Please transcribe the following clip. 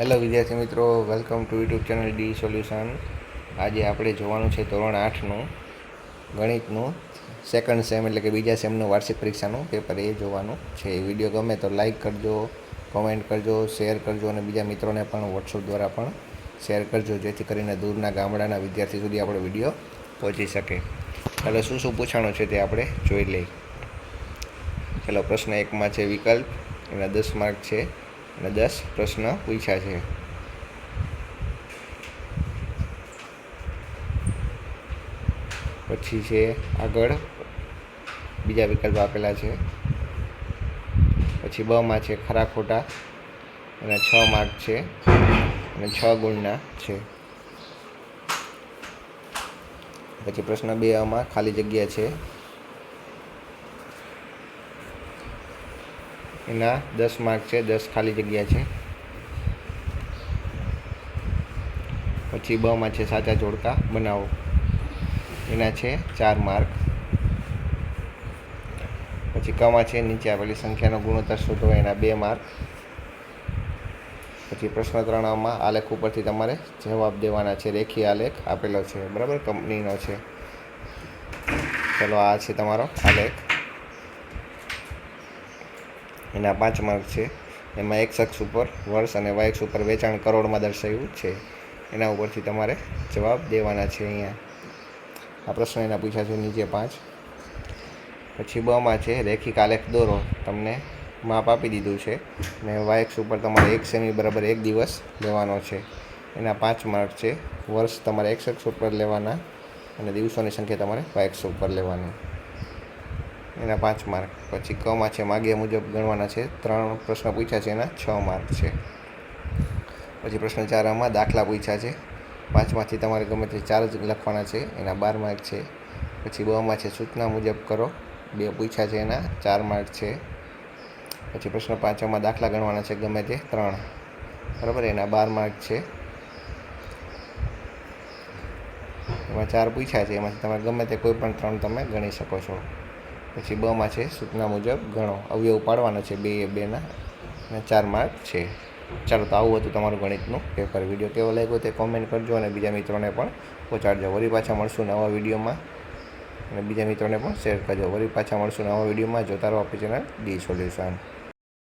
Hello વિદ્યાર્થી મિત્રો. Welcome to YouTube channel the solution આજે આપણે જોવાનું છે ધોરણ આઠનું, ગણિતનું સેકન્ડ સેમ એટલે કે બીજા સેમનું વાર્ષિક પરીક્ષાનું પેપર એ જોવાનું છે. વીડિયો ગમે તો લાઇક કરજો કોમેન્ટ કરજો શેર કરજો, અને બીજા મિત્રોને પણ વોટ્સઅપ દ્વારા પણ શેર કરજો, જેથી કરીને દૂરના ગામડાના વિદ્યાર્થી સુધી આપણો વીડિયો પહોંચી શકે. એટલે શું શું પૂછાણું છે તે આપણે જોઈ લઈએ. ચાલો પ્રશ્ન એકમાં છે વિકલ્પ. એના દસ માર્ક છે. અને દસ પ્રશ્ન પૂછ્યા છે. પછી છે આગળ બીજા વિકલ્પ આપેલા છે. પછી બમાં છે ખરા ખોટા અને છ માર્ક છે અને છ ગુણના છે. પછી પ્રશ્ન બે આમાં ખાલી જગ્યા છે. એના દસ માર્ક છે, દસ ખાલી જગ્યા છે. પછી બમાં છે સાચા જોડકા, બનાવો. એના છે ચાર માર્ક પછી કમાં છે નીચે આપેલી સંખ્યાનો ગુણોત્તર શોધો, એના બે માર્ક પછી પ્રશ્ન ત્રણમાં આલેખ ઉપરથી તમારે જવાબ દેવાના છે રેખી આલેખ આપેલો છે, બરાબર? કંપનીનો છે. ચલો, આ છે તમારો આલેખ. એના પાંચ માર્ક છે. એમાં એક શખ્સ ઉપર વર્ષ અને વાય ઉપર વેચાણ કરોડમાં દર્શાવ્યું છે. એના ઉપરથી તમારે જવાબ દેવાના છે અહીંયા. આ પ્રશ્ન એના પૂછ્યા છે નીચે પાંચ. પછી બમાં છે, રેખિક આલેખ દોરો. તમને માપ આપી દીધું છે. ને વાય ઉપર તમારે એક સેમી બરાબર એક દિવસ લેવાનો છે. એના પાંચ માર્ક છે. વર્ષ તમારે એક શખ્સ ઉપર લેવાના અને દિવસોની સંખ્યા તમારે વાય ઉપર લેવાની. એના પાંચ માર્ક. પછી કમાં છે, માગ્યા મુજબ ગણવાના છે. ત્રણ પ્રશ્ન પૂછ્યા છે એના, છ માર્ક છે. પછી પ્રશ્ન ચારમાં દાખલા પૂછ્યા છે. પાંચમાંથી તમારે ગમે તે ચાર જ લખવાના છે. એના બાર માર્ક છે. પછી બમાં છે, સૂચના મુજબ કરો. બે પૂછ્યા છે એના, ચાર માર્ક છે. પછી પ્રશ્ન પાંચમાં દાખલા ગણવાના છે, ગમે તે ત્રણ. બરાબર? એના બાર માર્ક છે. એમાં ચાર પૂછ્યા છે. એમાંથી તમે ગમે તે કોઈ પણ ત્રણ તમે ગણી શકો છો. પછી બમાં છે, સૂચના મુજબ ગણો અવયવ પાડવાનો છે, બે બેના અને ચાર માર્ક છે. ચાલો તો આવું હતું તમારું ગણિતનું પેપર વીડિયો કેવો લાગ્યો તે કોમેન્ટ કરજો અને બીજા મિત્રોને પણ પહોંચાડજો. વળી પાછા મળશું નવા વિડીયોમાં. અને બીજા મિત્રોને પણ શેર કરજો. વળી પાછા મળશું નવા વિડીયોમાં. જોતા રહો આપણી ચેનલ ડી સોલ્યુશન